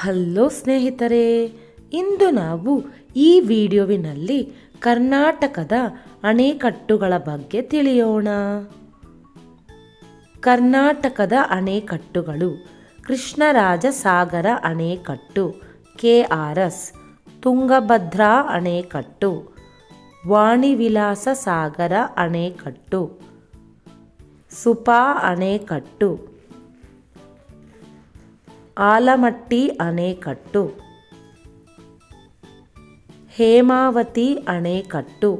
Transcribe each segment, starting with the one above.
Hello ಸ್ನೇಹಿತರೆ, ಇಂದು ನಾವು ಈ ವಿಡಿಯೋವಿನಲ್ಲಿ ಕರ್ನಾಟಕದ ಅಣೆಕಟ್ಟುಗಳ ಬಗ್ಗೆ ತಿಳಿಯೋಣ. ಕರ್ನಾಟಕದ ಅಣೆಕಟ್ಟುಗಳು ಕೃಷ್ಣರಾಜ ಸಾಗರ ಅಣೆಕಟ್ಟು, ಕೆ ಆರ್ ಎಸ್, ತುಂಗಭದ್ರಾ ಅಣೆಕಟ್ಟು, ವಾಣಿವಿಲಾಸ ಸಾಗರ ಅಣೆಕಟ್ಟು, ಸುಪಾ ಅಣೆಕಟ್ಟು ಆಲಮಟ್ಟಿ ಅಣೆಕಟ್ಟು. ಹೇಮಾವತಿ ಅಣೆಕಟ್ಟು.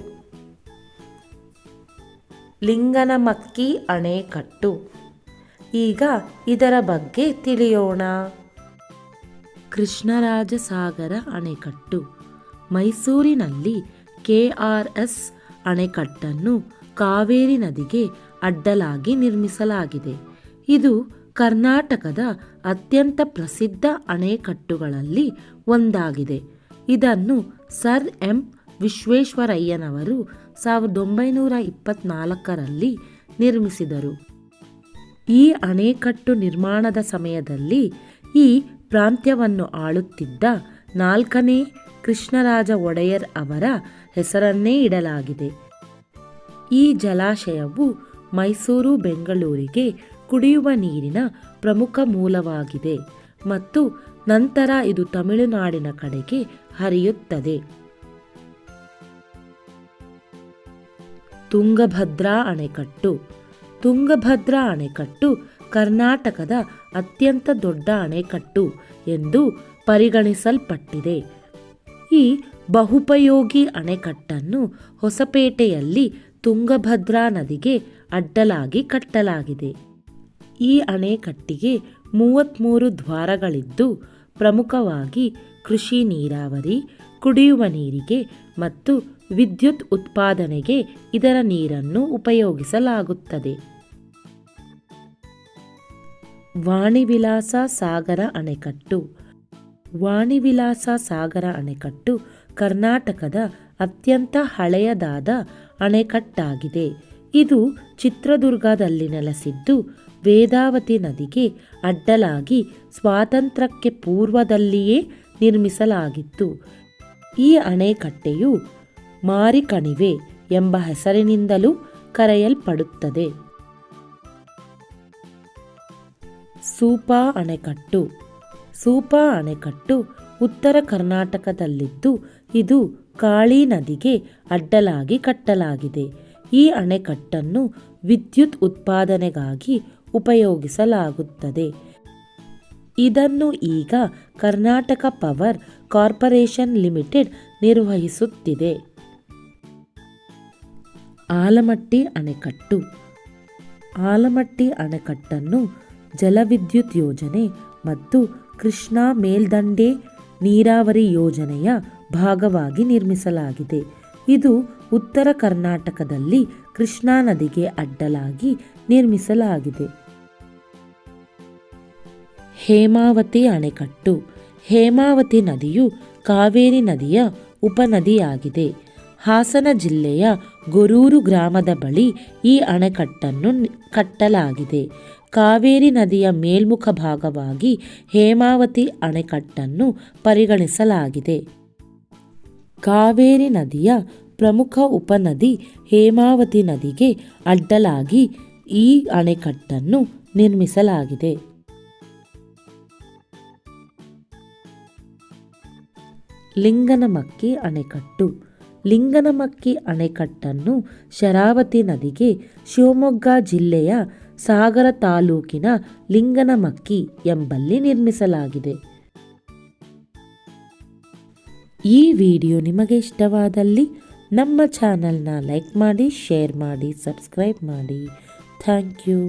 ಲಿಂಗನಮಕ್ಕಿ ಅಣೆಕಟ್ಟು. ಈಗ ಇದರ ಬಗ್ಗೆ ತಿಳಿಯೋಣ. ಕೃಷ್ಣರಾಜಸಾಗರ ಅಣೆಕಟ್ಟು. ಮೈಸೂರಿನಲ್ಲಿ ಕೆ ಆರ್ ಎಸ್ ಅಣೆಕಟ್ಟನ್ನು ಕಾವೇರಿ ನದಿಗೆ ಅಡ್ಡಲಾಗಿ ನಿರ್ಮಿಸಲಾಗಿದೆ. ಇದು ಕರ್ನಾಟಕದ ಅತ್ಯಂತ ಪ್ರಸಿದ್ಧ ಅಣೆಕಟ್ಟುಗಳಲ್ಲಿ ಒಂದಾಗಿದೆ. ಇದನ್ನು ಸರ್ ಎಂ. ವಿಶ್ವೇಶ್ವರಯ್ಯನವರು ಸಾವಿರದ ಒಂಬೈನೂರ ಇಪ್ಪತ್ನಾಲ್ಕರಲ್ಲಿ ನಿರ್ಮಿಸಿದರು. ಈ ಅಣೆಕಟ್ಟು ನಿರ್ಮಾಣದ ಸಮಯದಲ್ಲಿ ಈ ಪ್ರಾಂತ್ಯವನ್ನು ಆಳುತ್ತಿದ್ದ ನಾಲ್ಕನೇ ಕೃಷ್ಣರಾಜ ಒಡೆಯರ್ ಅವರ ಹೆಸರನ್ನೇ ಇಡಲಾಗಿದೆ. ಈ ಜಲಾಶಯವು ಮೈಸೂರು, ಬೆಂಗಳೂರಿಗೆ ಕುಡಿಯುವ ನೀರಿನ ಪ್ರಮುಖ ಮೂಲವಾಗಿದೆ ಮತ್ತು ನಂತರ ಇದು ತಮಿಳುನಾಡಿನ ಕಡೆಗೆ ಹರಿಯುತ್ತದೆ. ತುಂಗಭದ್ರಾ ಅಣೆಕಟ್ಟು. ತುಂಗಭದ್ರಾ ಅಣೆಕಟ್ಟು ಕರ್ನಾಟಕದ ಅತ್ಯಂತ ದೊಡ್ಡ ಅಣೆಕಟ್ಟು ಎಂದು ಪರಿಗಣಿಸಲ್ಪಟ್ಟಿದೆ. ಈ ಬಹುಪಯೋಗಿ ಅಣೆಕಟ್ಟನ್ನು ಹೊಸಪೇಟೆಯಲ್ಲಿ ತುಂಗಭದ್ರಾ ನದಿಗೆ ಅಡ್ಡಲಾಗಿ ಕಟ್ಟಲಾಗಿದೆ. ಈ ಅಣೆಕಟ್ಟಿಗೆ ಮೂವತ್ತ್ಮೂರು ದ್ವಾರಗಳಿದ್ದು ಪ್ರಮುಖವಾಗಿ ಕೃಷಿ ನೀರಾವರಿ, ಕುಡಿಯುವ ನೀರಿಗೆ ಮತ್ತು ವಿದ್ಯುತ್ ಉತ್ಪಾದನೆಗೆ ಇದರ ನೀರನ್ನು ಉಪಯೋಗಿಸಲಾಗುತ್ತದೆ. ವಾಣಿವಿಲಾಸ ಸಾಗರ ಅಣೆಕಟ್ಟು. ವಾಣಿವಿಲಾಸ ಸಾಗರ ಅಣೆಕಟ್ಟು ಕರ್ನಾಟಕದ ಅತ್ಯಂತ ಹಳೆಯದಾದ ಅಣೆಕಟ್ಟಾಗಿದೆ. ಇದು ಚಿತ್ರದುರ್ಗದಲ್ಲಿ ನೆಲೆಸಿದ್ದು ವೇದಾವತಿ ನದಿಗೆ ಅಡ್ಡಲಾಗಿ ಸ್ವಾತಂತ್ರ್ಯಕ್ಕೆ ಪೂರ್ವದಲ್ಲಿಯೇ ನಿರ್ಮಿಸಲಾಗಿತ್ತು. ಈ ಅಣೆಕಟ್ಟೆಯು ಮಾರಿಕಣಿವೆ ಎಂಬ ಹೆಸರಿನಿಂದಲೂ ಕರೆಯಲ್ಪಡುತ್ತದೆ. ಸೂಪಾ ಅಣೆಕಟ್ಟು. ಸೂಪಾ ಅಣೆಕಟ್ಟು ಉತ್ತರ ಕರ್ನಾಟಕದಲ್ಲಿದ್ದು, ಇದು ಕಾಳಿ ನದಿಗೆ ಅಡ್ಡಲಾಗಿ ಕಟ್ಟಲಾಗಿದೆ. ಈ ಅಣೆಕಟ್ಟನ್ನು ವಿದ್ಯುತ್ ಉತ್ಪಾದನೆಗಾಗಿ ಉಪಯೋಗಿಸಲಾಗುತ್ತದೆ. ಇದನ್ನು ಈಗ ಕರ್ನಾಟಕ ಪವರ್ ಕಾರ್ಪೊರೇಷನ್ ಲಿಮಿಟೆಡ್ ನಿರ್ವಹಿಸುತ್ತಿದೆ. ಆಲಮಟ್ಟಿ ಅಣೆಕಟ್ಟು. ಆಲಮಟ್ಟಿ ಅಣೆಕಟ್ಟನ್ನು ಜಲವಿದ್ಯುತ್ ಯೋಜನೆ ಮತ್ತು ಕೃಷ್ಣಾ ಮೇಲ್ದಂಡೆ ನೀರಾವರಿ ಯೋಜನೆಯ ಭಾಗವಾಗಿ ನಿರ್ಮಿಸಲಾಗಿದೆ. ಇದು ಉತ್ತರ ಕರ್ನಾಟಕದಲ್ಲಿ ಕೃಷ್ಣಾ ನದಿಗೆ ಅಡ್ಡಲಾಗಿ ನಿರ್ಮಿಸಲಾಗಿದೆ. ಹೇಮಾವತಿ ಅಣೆಕಟ್ಟು. ಹೇಮಾವತಿ ನದಿಯು ಕಾವೇರಿ ನದಿಯ ಉಪನದಿಯಾಗಿದೆ. ಹಾಸನ ಜಿಲ್ಲೆಯ ಗೊರೂರು ಗ್ರಾಮದ ಬಳಿ ಈ ಅಣೆಕಟ್ಟನ್ನು ಕಟ್ಟಲಾಗಿದೆ. ಕಾವೇರಿ ನದಿಯ ಮೇಲ್ಮುಖ ಭಾಗವಾಗಿ ಹೇಮಾವತಿ ಅಣೆಕಟ್ಟನ್ನು ಪರಿಗಣಿಸಲಾಗಿದೆ. ಕಾವೇರಿ ನದಿಯ ಪ್ರಮುಖ ಉಪನದಿ ಹೇಮಾವತಿ ನದಿಗೆ ಅಡ್ಡಲಾಗಿ ಈ ಅಣೆಕಟ್ಟನ್ನು ನಿರ್ಮಿಸಲಾಗಿದೆ. ಲಿಂಗನಮಕ್ಕಿ ಅಣೆಕಟ್ಟು. ಲಿಂಗನಮಕ್ಕಿ ಅಣೆಕಟ್ಟನ್ನು ಶರಾವತಿ ನದಿಗೆ ಶಿವಮೊಗ್ಗ ಜಿಲ್ಲೆಯ ಸಾಗರ ತಾಲೂಕಿನ ಲಿಂಗನಮಕ್ಕಿ ಎಂಬಲ್ಲಿ ನಿರ್ಮಿಸಲಾಗಿದೆ. ಈ ವಿಡಿಯೋ ನಿಮಗೆ ಇಷ್ಟವಾದಲ್ಲಿ ನಮ್ಮ ಚಾನಲ್ನ ಲೈಕ್ ಮಾಡಿ, ಶೇರ್ ಮಾಡಿ, ಸಬ್ಸ್ಕ್ರೈಬ್ ಮಾಡಿ. Thank you.